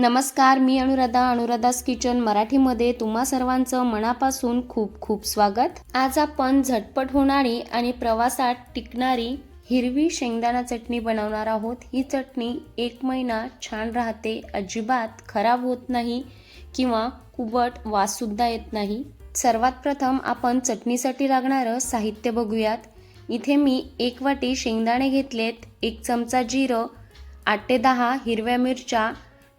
नमस्कार मी अनुराधा अनुराधास किचन मराठीमध्ये तुम्हा सर्वांचं मनापासून खूप खूप स्वागत. आज आपण झटपट होणारी आणि प्रवासात टिकणारी हिरवी शेंगदाणा चटणी बनवणार आहोत. ही चटणी एक महिना छान राहते अजिबात खराब होत नाही किंवा कुबट वाससुद्धा येत नाही. सर्वात प्रथम आपण चटणीसाठी लागणारं साहित्य बघूयात. इथे मी एक वाटी शेंगदाणे घेतलेत एक चमचा जिरं आठ ते दहा हिरव्या मिरच्या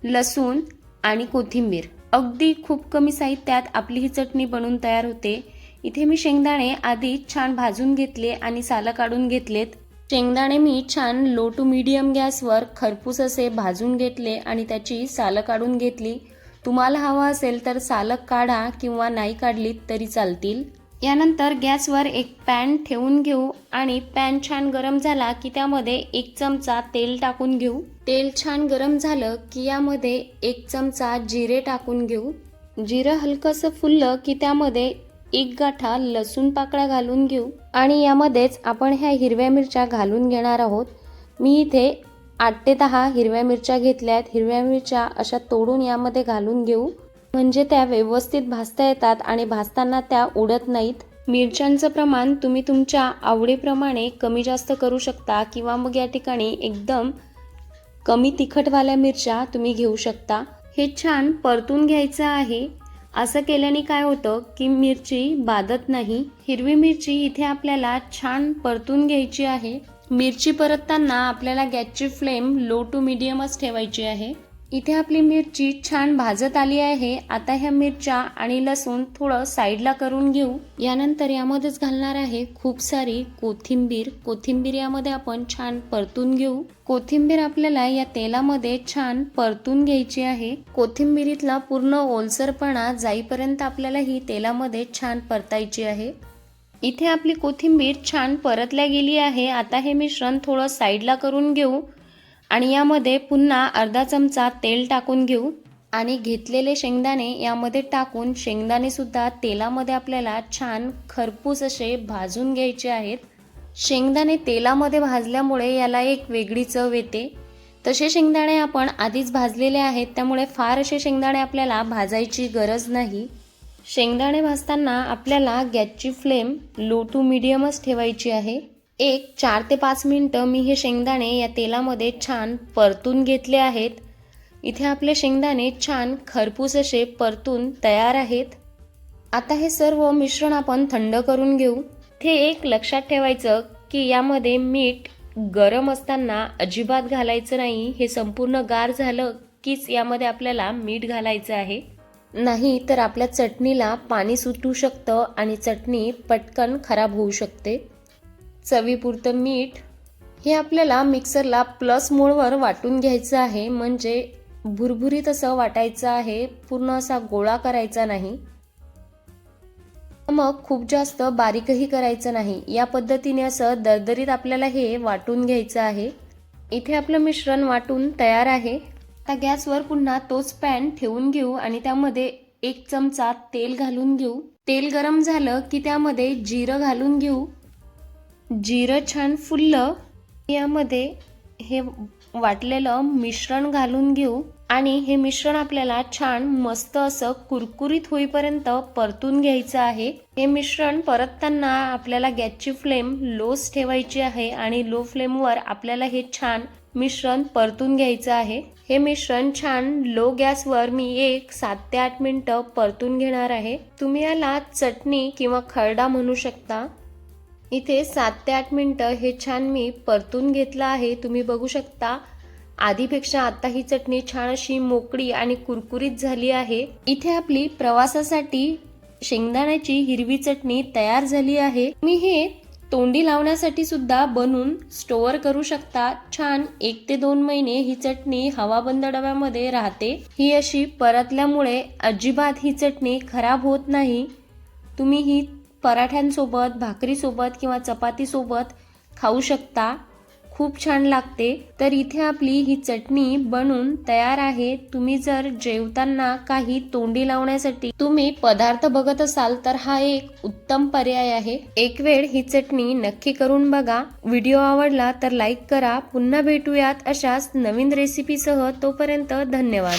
लसूण आणि कोथिंबीर. अगदी खूप कमी साहित्यात आपली ही चटणी बनवून तयार होते. इथे मी शेंगदाणे आधी छान भाजून घेतले आणि सालं काढून घेतलेत. शेंगदाणे मी छान लो टू मीडियम गॅसवर खरपूस असे भाजून घेतले आणि त्याची सालं काढून घेतली. तुम्हाला हवं असेल तर सालक काढा किंवा नाही काढलीत तरी चालतील. यानंतर गॅसवर एक पॅन ठेवून घेऊ आणि पॅन छान गरम झाला की त्यामध्ये एक चमचा तेल टाकून घेऊ. तेल छान गरम झालं की यामध्ये एक चमचा जिरे टाकून घेऊ. जिरं हलकंसं फुललं की त्यामध्ये एक गाठा लसूण पाकळ्या घालून घेऊ. आणि यामध्येच आपण ह्या हिरव्या मिरच्या घालून घेणार आहोत. मी इथे आठ ते दहा हिरव्या मिरच्या घेतल्यात. हिरव्या मिरच्या अशा तोडून यामध्ये घालून घेऊ. म्हणजे त्या व्यवस्थित भाजता येतात आणि भाजताना त्या उडत नाहीत. मिरच्यांचं प्रमाण तुम्ही तुमच्या आवडीप्रमाणे कमी जास्त करू शकता किंवा मग या ठिकाणी एकदम कमी तिखटवाल्या मिरच्या तुम्ही घेऊ शकता. हे छान परतून घ्यायचं आहे. असं केल्याने काय होतं की मिरची बाधत नाही. हिरवी मिरची इथे आपल्याला छान परतून घ्यायची आहे. मिरची परतताना आपल्याला गॅसची फ्लेम लो टू मिडियमच ठेवायची आहे. इथे आपली मिरची छान भाजत आली आहे. आता ह्या मिरच्या आणि लसूण थोडं साईडला करून घेऊ. यानंतर यामध्येच घालणार आहे खूप सारी कोथिंबीर. कोथिंबीर यामध्ये आपण छान परतून घेऊ. कोथिंबीर आपल्याला या तेलामध्ये छान परतून घ्यायची आहे. कोथिंबीरीतला पूर्ण ओलसरपणा जाईपर्यंत आपल्याला ही तेलामध्ये छान परतायची आहे. इथे आपली कोथिंबीर छान परतल्या गेली आहे. आता हे मिश्रण थोडं साईडला करून घेऊ. आणि यामध्ये पुन्हा अर्धा चमचा तेल टाकून घेऊ. आणि घेतलेले शेंगदाणे यामध्ये टाकून शेंगदाणेसुद्धा तेलामध्ये आपल्याला छान खरपूस असे भाजून घ्यायचे आहेत. शेंगदाणे तेलामध्ये भाजल्यामुळे याला एक वेगळी चव येते. तसे शेंगदाणे आपण आधीच भाजलेले आहेत त्यामुळे फार असे शेंगदाणे आपल्याला भाजायची गरज नाही. शेंगदाणे भाजताना आपल्याला गॅसची फ्लेम लो टू मिडियमच ठेवायची आहे. एक चार ते पाच मिनटं मी हे शेंगदाणे या तेलामध्ये छान परतून घेतले आहेत. इथे आपले शेंगदाणे छान खरपूस असे परतून तयार आहेत. आता हे सर्व मिश्रण आपण थंड करून घेऊ. ते एक लक्षात ठेवायचं की यामध्ये मीठ गरम असताना अजिबात घालायचं नाही. हे संपूर्ण गार झालं कीच यामध्ये आपल्याला मीठ घालायचं आहे. नाही तर आपल्या चटणीला पाणी सुटू शकतं आणि चटणी पटकन खराब होऊ शकते. चवीपुरतं मीठ हे आपल्याला मिक्सरला प्लस मोडवर वाटून घ्यायचं आहे. म्हणजे भुरभुरीत असं वाटायचं आहे. पूर्ण असा गोळा करायचा नाही. मग खूप जास्त बारीकही करायचं नाही. या पद्धतीने असं दरदरीत आपल्याला हे वाटून घ्यायचं आहे. इथे आपलं मिश्रण वाटून तयार आहे. आता गॅसवर पुन्हा तोच पॅन ठेवून घेऊ आणि त्यामध्ये एक चमचा तेल घालून घेऊ. तेल गरम झालं की त्यामध्ये जिरं घालून घेऊ. जिरं छान फुललं यामध्ये हे वाटलेलं मिश्रण घालून घेऊ. आणि हे मिश्रण आपल्याला छान मस्त असं कुरकुरीत होईपर्यंत परतून घ्यायचं आहे. हे मिश्रण परतताना आपल्याला गॅसची फ्लेम लोच ठेवायची आहे आणि लो फ्लेमवर आपल्याला हे छान मिश्रण परतून घ्यायचं आहे. हे मिश्रण छान लो गॅसवर मी एक सात ते आठ मिनटं परतून घेणार आहे. तुम्ही याला चटणी किंवा खरडा म्हणू शकता. इथे सात ते आठ मिनटं हे छान मी परतून घेतलं आहे. तुम्ही बघू शकता आधीपेक्षा आता ही चटणी छान अशी मोकळी आणि कुरकुरीत झाली आहे. इथे आपली प्रवासासाठी शेंगदाण्याची हिरवी चटणी तयार झाली आहे. मी हे तोंडी लावण्यासाठी सुद्धा बनवून स्टोअर करू शकता. छान एक ते दोन महिने ही चटणी हवाबंद डब्यामध्ये राहते. ही अशी परतल्यामुळे अजिबात ही चटणी खराब होत नाही. तुम्ही ही पराठ्यांसोबत भाकरीसोबत किंवा चपातीसोबत खाऊ शकता. खूप छान लागते. तर इथे आपली ही चटणी बनून तयार आहे. तुम्ही जर जेवताना काही तोंडी लावण्यासाठी तुम्ही पदार्थ बघत असाल तर हा एक उत्तम पर्याय आहे. एक वेळ ही चटणी नक्की करून बघा. व्हिडिओ आवडला तर लाईक करा. पुन्हा भेटूयात अशाच नवीन रेसिपीसह तोपर्यंत धन्यवाद.